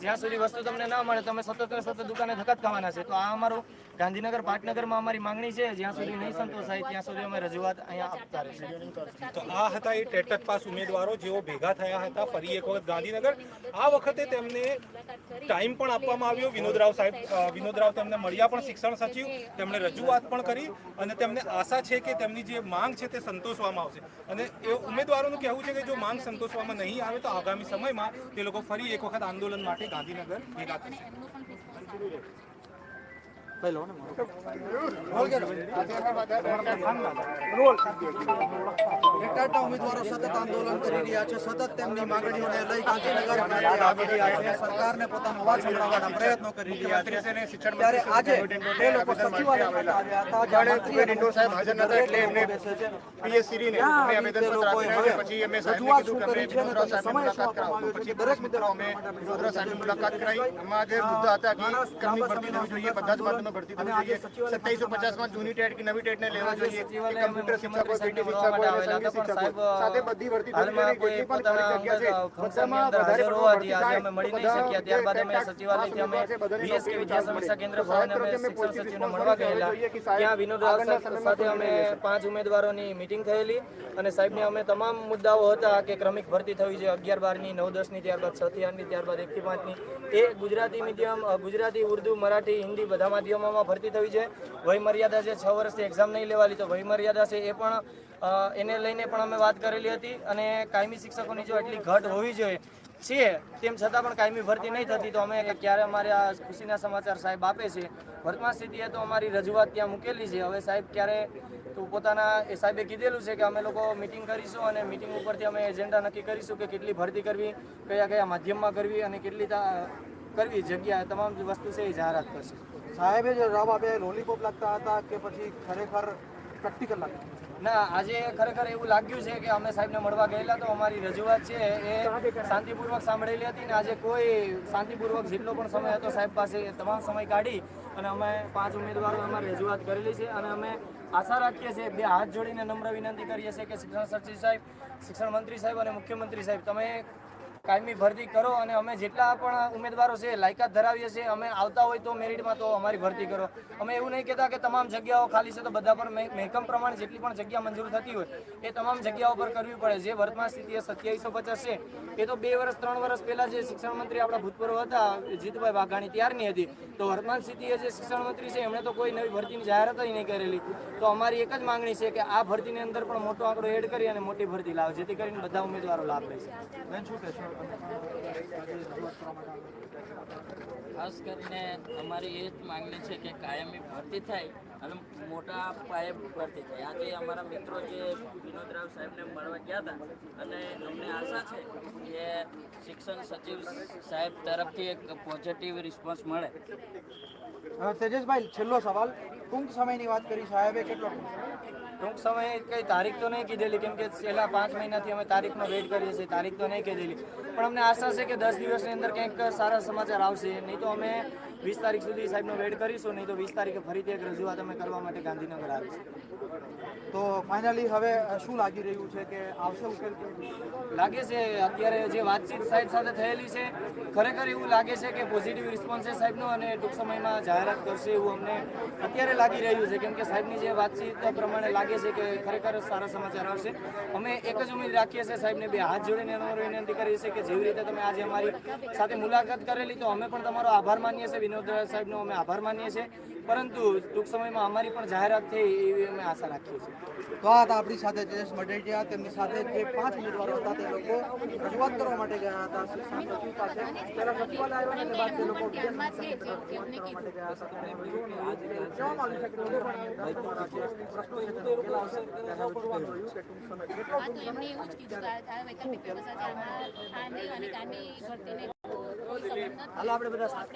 જ્યાં સુધી વસ્તુ તમને ના મળે, તમે સતત સતત દુકાને ધક્કા ખાવાના છે. તો આ અમારું ગાંધીનગર પાટનગરમાં અમારી માંગણી છે, જ્યાં સુધી નહીં સંતોષાય, ત્યાં સુધી અમે રજૂઆત અહીંયા આપતા રહીશું. તો આ હતા એ ટેટક પાસ ઉમેદવારો, જેઓ ભેગા થયા હતા ફરી એક વખત ગાંધીનગર. આ વખતે તેમને ટાઈમ પણ આપવામાં આવ્યો. વિનોદરાવ સાહેબ વિનોદરાવ તેમને મળ્યા પણ શિક્ષણ સચિવ. તેમણે રજૂઆત પણ કરી અને તેમને આશા છે કે તેમની જે માંગ છે તે સંતોષવામાં આવશે. અને એ ઉમેદવારોનું કહેવું છે કે જો માંગ સંતોષવામાં નહીં આવે તો આગામી સમયમાં તે લોકો ફરી એક વખત આંદોલન માટે ગાંધીનગર. ભેગા થશે ટેટાટા ઉમેદવારો સતત આંદોલન કરી રહ્યા છે. સતત તેમની માંગણીઓને લઈ ગાંધીનગર ખાતે આવી રહ્યા છે. સરકારને પોતાનો અવાજ સંભળાવવાના પ્રયત્નો કરી રહ્યા છે. ત્યારે આજે તે લોકો સચિવાલય આવ્યા હતા જ્યાં મંત્રી અને મુખ્યમંત્રી બેસે છે. ત્યાં આવી તે લોકોએ હવે રજૂઆત શું કરી છે અને સમય શું આપવામાં આવ્યો છે? દરેક મિત્રો વિનોદરાવ સાહેબની મુલાકાત કરાઈ એમાં જે મુદ્દા હતા કે ક્રમિક ભરતી થવી જોઈએ બધા જ માધ્યમમાં ભરતી થવી જોઈએ. સત્તાવીસો પચાસમાં જૂની ટેટ કે નવી ટેટને લેવા જોઈએ. કમ્પ્યુટર શિક્ષકો પીટી શિક્ષકો સાથે બધી ભરતી થવી જોઈએ કોઈ પણ જગ્યા છે. ફંક્શનની અંદર હોવાથી આજે અમે મળી નહીં શક્યા. ત્યારબાદ અમે સચિવાલયથી અમે બીએસકે વિદ્યા સમીક્ષા કેન્દ્ર ભવને અમે શિક્ષણ સચિવને મળવા ગયેલા. ત્યાં વિનોદ સાથે અમે પાંચ ઉમેદવારોની મિટિંગ થયેલી અને સાહેબને અમે તમામ મુદ્દાઓ હતા કે ક્રમિક ભરતી થવી જોઈએ. અગિયાર બારની નવ દસની ત્યારબાદ છ થી આઠની ત્યારબાદ એકથી પાંચની. એ ગુજરાતી મીડિયમ ગુજરાતી ઉર્દુ મરાઠી હિન્દી બધા માધ્યમોમાં ભરતી થવી છે વય મર્યાદા છે છ વર્ષથી એક્ઝામ નહીં લેવાલી, તો વય મર્યાદા છે એ પણ એને લઈને પણ અમે વાત કરેલી હતી અને કાયમી શિક્ષકોની જો એટલી ઘટ હોવી જોઈએ છીએ તેમ છતાં પણ કાયમી ભરતી નહીં થતી, તો અમે ક્યારે અમારે આ ખુશીના સમાચાર સાહેબ આપે છે. વર્તમાન સ્થિતિએ તો અમારી રજૂઆત ત્યાં મૂકેલી છે. હવે સાહેબ ક્યારે, તો પોતાના એ સાહેબે કીધેલું છે કે અમે લોકો મિટિંગ કરીશું અને મિટિંગ ઉપરથી અમે એજન્ડા નક્કી કરીશું કે કેટલી ભરતી કરવી, કયા કયા માધ્યમમાં કરવી અને કેટલી કરવી જગ્યા તમામ જે વસ્તુ છે એ જાહેરાત કરશે. સાહેબે જે જવાબ આપ્યા લોલીપોપ લાગતા હતા કે પછી ખરેખર પ્રેક્ટિકલ લાગતા ના આજે ખરેખર એવું લાગ્યું છે કે અમે સાહેબને મળવા ગયેલા તો અમારી રજૂઆત છે એ શાંતિપૂર્વક સાંભળેલી હતી ને આજે કોઈ શાંતિપૂર્વક જેટલો પણ સમય હતો સાહેબ પાસે તમામ સમય કાઢી અને અમે પાંચ ઉમેદવારો અમારી રજૂઆત કરેલી છે અને અમે આશા રાખીએ છીએ બે હાથ જોડીને નમ્ર વિનંતી કરીએ છીએ કે શિક્ષણ સચિવ સાહેબ શિક્ષણ મંત્રી સાહેબ અને મુખ્યમંત્રી સાહેબ તમે કાયમી ભરતી કરો અને અમે જેટલા પણ ઉમેદવારો છે, લાયકાત ધરાવીએ છીએ, અમે આવતા હોય તો મેરિટમાં તો અમારી ભરતી કરો. અમે એવું નહીં કહેતા કે તમામ જગ્યાઓ ખાલી છે તો બધા પર મહેકમ પ્રમાણે જેટલી પણ જગ્યા મંજૂર થતી હોય, એ તમામ જગ્યાઓ પર કરવી પડે. જે વર્તમાન સ્થિતિ સત્યાવીસો પચાસ છે, એ તો બે વર્ષ, ત્રણ વર્ષ પહેલાં જે શિક્ષણ મંત્રી આપણા ભૂતપૂર્વ હતા, જીતુભાઈ વાઘાણી ત્યારની હતી. તો વર્તમાન સ્થિતિએ જે શિક્ષણ મંત્રી છે, એમણે તો કોઈ નવી ભરતીની જાહેરાત જ નહીં કરેલી. તો અમારી એક જ માંગણી છે કે આ ભરતીની અંદર પણ મોટો આંકડો એડ કરી અને મોટી ભરતી લાવે, જેથી કરીને બધા ઉમેદવારો લાભ લેશે શકે. ખાસ કરીને અમારી એ જ માંગણી છે કે કાયમી ભરતી થાય અને મોટા પાયે ભરતી થાય. આજે અમારા મિત્રો જે વિનોદરાવ સાહેબને મળવા ગયા હતા અને અમને આશા છે કે શિક્ષણ સચિવ સાહેબ તરફથી એક પોઝિટિવ રિસ્પોન્સ મળે. હવે તેજસભાઈ છેલ્લો સવાલ. ટૂંક સમયની વાત કરી સાહેબે કેટલો? ટૂંક સમયે કઈ તારીખ તો નહીં કીધેલી કેમ કે છેલ્લા પાંચ મહિનાથી અમે તારીખનો વેઇટ કરીએ છીએ તારીખ તો નહીં કીધેલી. પણ અમને આશા છે કે દસ દિવસની અંદર કંઈક સારા સમાચાર આવશે. નહીં તો અમે વીસ તારીખ સુધી સાહેબનો વેટ કરીશું નહીં તો વીસ તારીખે ફરીથી એક રજૂઆત અમે કરવા માટે ગાંધીનગર આવીશું તો ફાઇનલી હવે શું લાગી રહ્યું છે કે આવશે ઉકેલ લાગે છે અત્યારે જે વાતચીત સાહેબ સાથે થયેલી છે ખરેખર એવું લાગે છે કે પોઝિટિવ રિસ્પોન્સ છે સાહેબનો અને ટૂંક સમયમાં જાહેરાત કરશે એવું અમને અત્યારે લાગી રહ્યું છે. કેમ કે સાહેબની જે વાતચીત પ્રમાણે લાગે છે કે ખરેખર સારા સમાચાર આવશે. અમે એક જ ઉમેદ રાખીએ છીએ સાહેબને બે હાથ જોડીને અમારી વિનંતી કરીએ છીએ કે જેવી રીતે તમે આજે અમારી સાથે મુલાકાત કરેલી, તો અમે પણ તમારો આભાર માનીએ છીએ. વિનોદ સાહેબનો અમે આભાર માનીએ છીએ. પરંતુ ટૂંક સમયમાં અમારી પણ જાહેરાત થઈ એવી અમે આશા રાખીએ છીએ. તો આ આપણી સાથે જયેશ મડેટિયા તેમની સાથે જે પાંચ ઉમેદવારો હતા તે લોકો રજૂઆત કરવા માટે ગયા હતા. સચિવ પાસે પહેલા સચિવાલય આવ્યા અને બાદ તે લોકો પ્રશ્નો એવું જ કીધું વૈકલ્પિક વ્યવસ્થા છે આમાં અને ભરતીને હાલો આપણે બધા